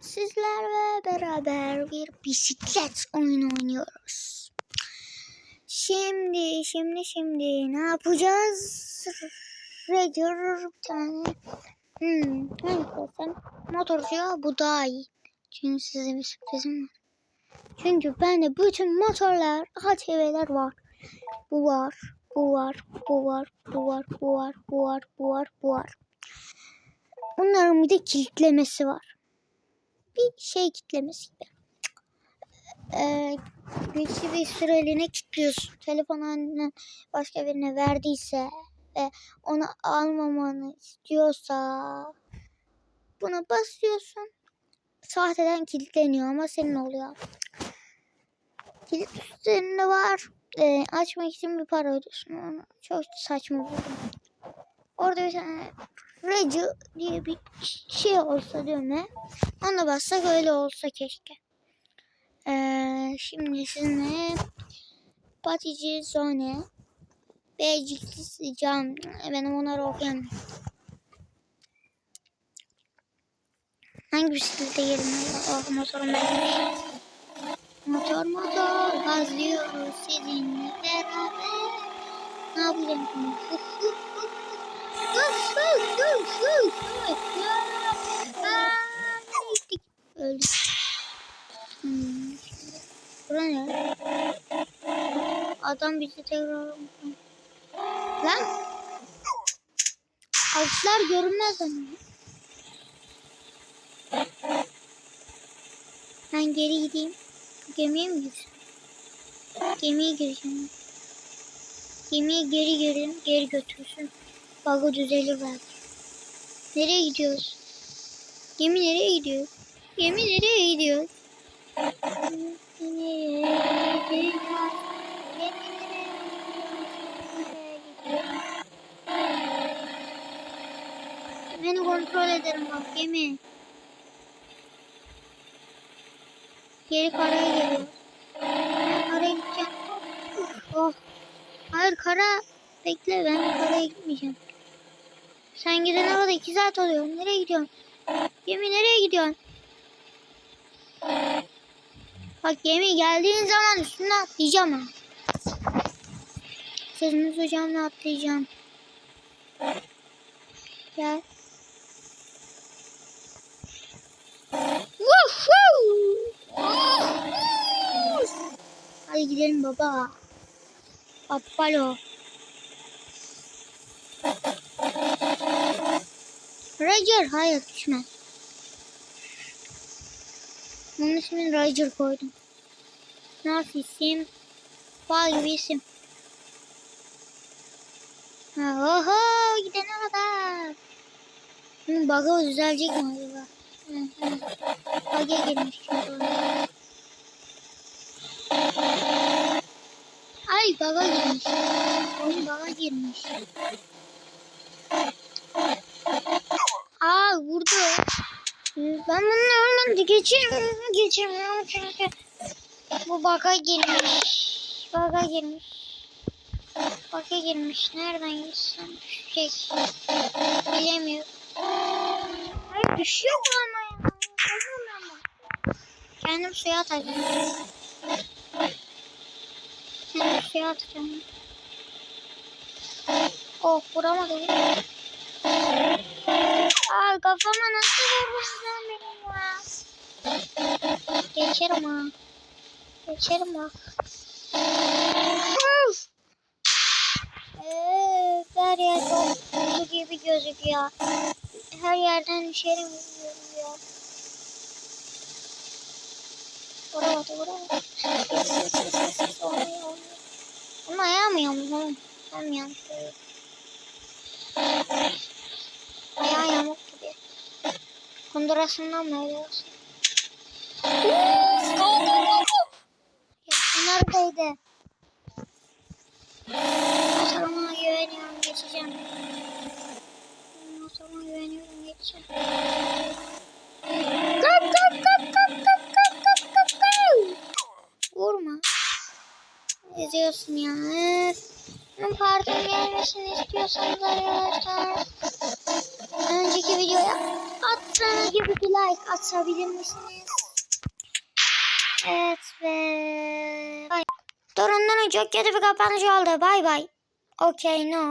sizlerle beraber bir bisiklet oyunu oynuyoruz. Şimdi, şimdi, şimdi ne yapacağız? Rager bir tane. Hmm, hangi desem? Motorcuya bu daha iyi. Çünkü size bir sürprizim var. Çünkü bende bütün motorlar, ATV'ler var. Bu var, bu var, bu var, bu var, bu var, bu var, bu var, bu var. Bunların bir de kilitlemesi var. Bir şey kilitlemesi gibi. Ee, birisi bir süreliğine kilitliyorsun. Telefonunu başka birine verdiyse ve onu almamanı istiyorsa buna basıyorsun. Sahteden kilitleniyor ama senin oluyor. Kilit üstünde var. Ee, açmak için bir para ödüyorsun. Onu çok saçma buldum. Orada bir tane Racı diye bir şey olsa düğme. Ona bassak öyle olsa keşke. Ee, şimdi sizinle Patici Zone Beycikli Can benim onları okuyamıyorum. Hangi bisiklete gelin? Oh motorum ben. Motor motor gazlıyoruz sizinle beraber. Ne yapacağım gittik. Öldük. Hmm. Bura ne? Adam bizi tekrar... Lan! Ağaçlar görünmez ama. Ben geri gideyim. Gemiye mi girsem? Gemiye gireceğim. Gemiye geri geri, geri götürsün. Baga düzelir belki. Nereye gidiyoruz? Gemi nereye gidiyor? Gemi nereye gidiyor? Beni kontrol ederim bak gemi. Geri karaya geliyor. Karaya gideceğim. Oh. Hayır kara. Bekle ben karaya gitmeyeceğim. Sen gidene kadar iki saat oluyor. Nereye gidiyorsun? Gemi nereye gidiyorsun? Bak gemi geldiğin zaman üstüne atlayacağım ha. Sözünüz hocamla atlayacağım. Gel. Woohoo! Hadi gidelim baba. Apalo. Roger hayır düşme. Bunun ismini Roger koydum. Nasıl isim? Bal gibi isim. Oho gidene kadar. Bunun bug'ı düzelecek mi acaba? Bug'a girmiş çünkü. Ay bug'a girmiş. Oyun bug'a girmiş. Aa vurdu. Ben bunu oradan geçirmiyorum, geçirmiyorum çünkü bu bug'a girmiş. Bug'a girmiş. Bug'a girmiş. Nereden gitsem düşecek. Bilemiyorum. Hayır düşüyor mu ama ya? Kendim suya atacağım. Kendim suya atacağım. Oh vuramadım. Aa kafama nasıl vurdun sen benim ya? Geçerim ha. Geçerim ha. Ee, her yer su gibi gözüküyor. Her yerden diyorum ya. Vuramadı vuramadı. Olmuyor olmuyor. Ama ayağım lan. Ben yanlış Kundurasından mı? Ya neredeydi? Motoruma güveniyorum geçeceğim. Motoruma güveniyorum geçeceğim. Kap kap kap kap kap kap kap kap kap. Vurma. Eziyorsun ya. Bunun partinin gelmesini istiyorsanız arkadaşlar önceki videoya at Lütfen gibi bir like atabilir misiniz? Evet ve... Bye. Durun durun çok kötü bir kapanış oldu. Bay bay. Okay no.